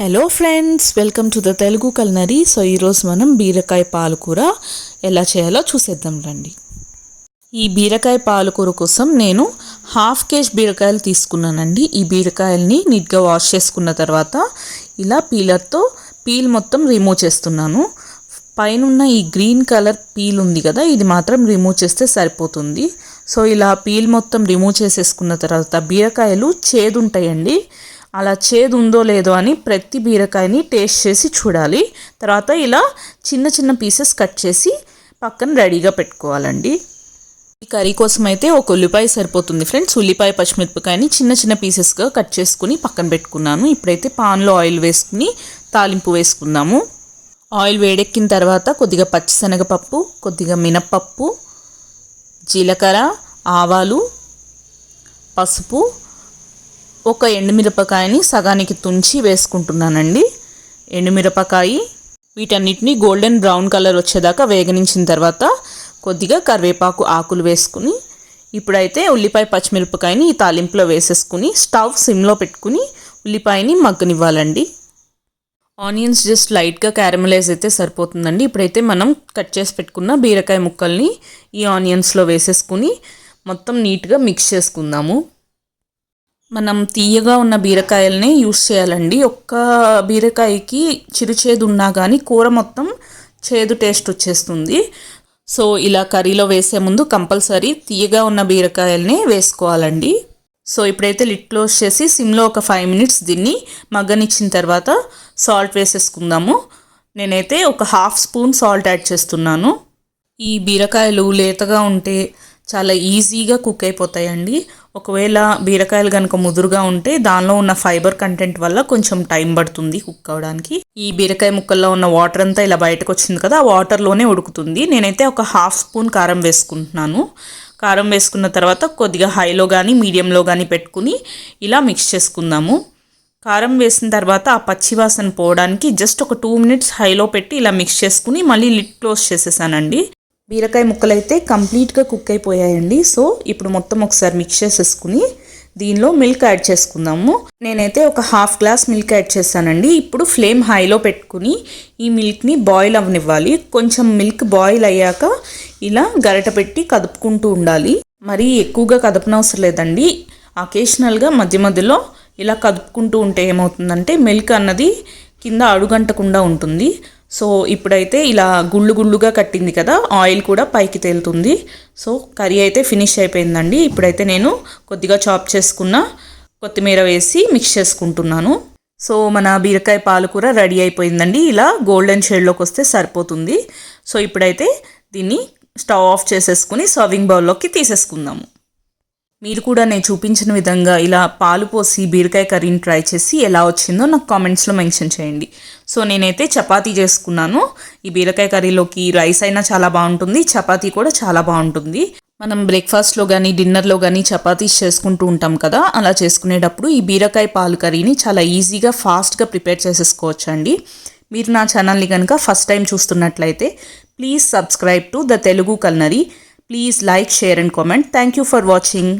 Hello friends welcome to the Telugu culinary so ఈరోజు మనం బీరకాయ పాలకూర ఎలా చేయాలో చూసేద్దాం రండి. ఈ బీరకాయ పాలకూర కోసం నేను హాఫ్ కేజ్ బీరకాయలు తీసుకున్నానండి. ఈ బీరకాయల్ని నీట్గా వాష్ చేసుకున్న తర్వాత ఇలా పీలర్తో పీల్ మొత్తం రిమూవ్ చేస్తున్నాను. పైన ఈ గ్రీన్ కలర్ పీల్ ఉంది కదా ఇది మాత్రం రిమూవ్ చేస్తే సరిపోతుంది. సో ఇలా పీల్ మొత్తం రిమూవ్ చేసేసుకున్న తర్వాత బీరకాయలు చేదు ఉంటాయండి అలా చేదు ఉందో లేదో అని ప్రతి బీరకాయని టేస్ట్ చేసి చూడాలి. తర్వాత ఇలా చిన్న చిన్న పీసెస్ కట్ చేసి పక్కన రెడీగా పెట్టుకోవాలండి. ఈ కర్రీ కోసం అయితే ఒక ఉల్లిపాయ సరిపోతుంది ఫ్రెండ్స్. ఉల్లిపాయ పచ్చిమిరపకాయని చిన్న చిన్న పీసెస్గా కట్ చేసుకుని పక్కన పెట్టుకున్నాను. ఇప్పుడైతే పాన్లో ఆయిల్ వేసుకుని తాలింపు వేసుకుందాము. ఆయిల్ వేడెక్కిన తర్వాత కొద్దిగా పచ్చిశనగపప్పు కొద్దిగా మినప్పప్పు జీలకర్ర ఆవాలు పసుపు ఒక ఎండుమిరపకాయని సగానికి తుంచి వేసుకుంటున్నానండి. ఎండుమిరపకాయ వీటన్నిటిని గోల్డెన్ బ్రౌన్ కలర్ వచ్చేదాకా వేగనించిన తర్వాత కొద్దిగా కరివేపాకు ఆకులు వేసుకుని ఇప్పుడైతే ఉల్లిపాయ పచ్చిమిరపకాయని ఈ తాలింపులో వేసేసుకుని స్టవ్ సిమ్లో పెట్టుకుని ఉల్లిపాయని మగ్గనివ్వాలండి. ఆనియన్స్ జస్ట్ లైట్గా క్యారమలైజ్ అయితే సరిపోతుందండి. ఇప్పుడైతే మనం కట్ చేసి పెట్టుకున్న బీరకాయ ముక్కల్ని ఈ ఆనియన్స్లో వేసేసుకుని మొత్తం నీట్గా మిక్స్ చేసుకుందాము. మనం తీయగా ఉన్న బీరకాయలనే యూస్ చేయాలండి. ఒక్క బీరకాయకి చిరుచేదు ఉన్నా కానీ కూర మొత్తం చేదు టేస్ట్ వచ్చేస్తుంది. సో ఇలా కర్రీలో వేసే ముందు కంపల్సరీ తీయగా ఉన్న బీరకాయలనే వేసుకోవాలండి. సో ఇప్పుడైతే లిట్ క్లోజ్ చేసి సిమ్లో ఒక ఫైవ్ మినిట్స్ దీన్ని మగ్గనిచ్చిన తర్వాత సాల్ట్ వేసేసుకుందాము. నేనైతే ఒక హాఫ్ స్పూన్ సాల్ట్ యాడ్ చేస్తున్నాను. ఈ బీరకాయలు లేతగా ఉంటే చాలా ఈజీగా కుక్ అయిపోతాయండి. ఒకవేళ బీరకాయలు కనుక ముదురుగా ఉంటే దానిలో ఉన్న ఫైబర్ కంటెంట్ వల్ల కొంచెం టైం పడుతుంది కుక్ అవడానికి ఈ బీరకాయ ముక్కల్లో ఉన్న వాటర్ అంతా ఇలా బయటకు వచ్చింది కదా ఆ వాటర్లోనే ఉడుకుతుంది. నేనైతే ఒక హాఫ్ స్పూన్ కారం వేసుకుంటున్నాను. కారం వేసుకున్న తర్వాత కొద్దిగా హైలో కానీ మీడియంలో కానీ పెట్టుకుని ఇలా మిక్స్ చేసుకుందాము. కారం వేసిన తర్వాత ఆ పచ్చివాసన పోవడానికి జస్ట్ ఒక టూ మినిట్స్ హైలో పెట్టి ఇలా మిక్స్ చేసుకుని మళ్ళీ లిట్ క్లోజ్ చేసేసానండి. బీరకాయ ముక్కలు అయితే కంప్లీట్గా కుక్ అయిపోయాయండి. సో ఇప్పుడు మొత్తం ఒకసారి మిక్స్ చేసేసుకుని దీనిలో మిల్క్ యాడ్ చేసుకుందాము. నేనైతే ఒక హాఫ్ గ్లాస్ మిల్క్ యాడ్ చేశానండి. ఇప్పుడు ఫ్లేమ్ హైలో పెట్టుకుని ఈ మిల్క్ని బాయిల్ అవ్వనివ్వాలి. కొంచెం మిల్క్ బాయిల్ అయ్యాక ఇలా గరట పెట్టి కదుపుకుంటూ ఉండాలి. మరీ ఎక్కువగా కదపనవసరం లేదండి. అకేషనల్గా మధ్య మధ్యలో ఇలా కదుపుకుంటూ ఉంటే ఏమవుతుందంటే మిల్క్ అన్నది కింద అడుగంటకుండా ఉంటుంది. సో ఇప్పుడైతే ఇలా గుళ్ళు గుళ్ళుగా కట్టింది కదా ఆయిల్ కూడా పైకి తేలుతుంది. సో కర్రీ అయితే ఫినిష్ అయిపోయిందండి. ఇప్పుడైతే నేను కొద్దిగా చాప్ చేసుకున్న కొత్తిమీర వేసి మిక్స్ చేసుకుంటున్నాను. సో మన బీరకాయ పాలకూర రెడీ అయిపోయిందండి. ఇలా గోల్డెన్ షేడ్లోకి వస్తే సరిపోతుంది. సో ఇప్పుడైతే దీన్ని స్టవ్ ఆఫ్ చేసేసుకుని సర్వింగ్ బౌల్లోకి తీసేసుకుందాము. మీరు కూడా నేను చూపించిన విధంగా ఇలా పాలు పోసి బీరకాయ కర్రీని ట్రై చేసి ఎలా వచ్చిందో నాకు కామెంట్స్లో మెన్షన్ చేయండి. సో నేనైతే చపాతీ చేసుకున్నాను. ఈ బీరకాయ కర్రీలోకి రైస్ అయినా చాలా బాగుంటుంది చపాతీ కూడా చాలా బాగుంటుంది. మనం బ్రేక్ఫాస్ట్లో కానీ డిన్నర్లో కానీ చపాతీస్ చేసుకుంటూ ఉంటాం కదా అలా చేసుకునేటప్పుడు ఈ బీరకాయ పాలు కర్రీని చాలా ఈజీగా ఫాస్ట్గా ప్రిపేర్ చేసేసుకోవచ్చండి. మీరు నా ఛానల్ని కనుక ఫస్ట్ టైం చూస్తున్నట్లయితే please subscribe to the Telugu culinary. Please like share and comment. Thank you for watching.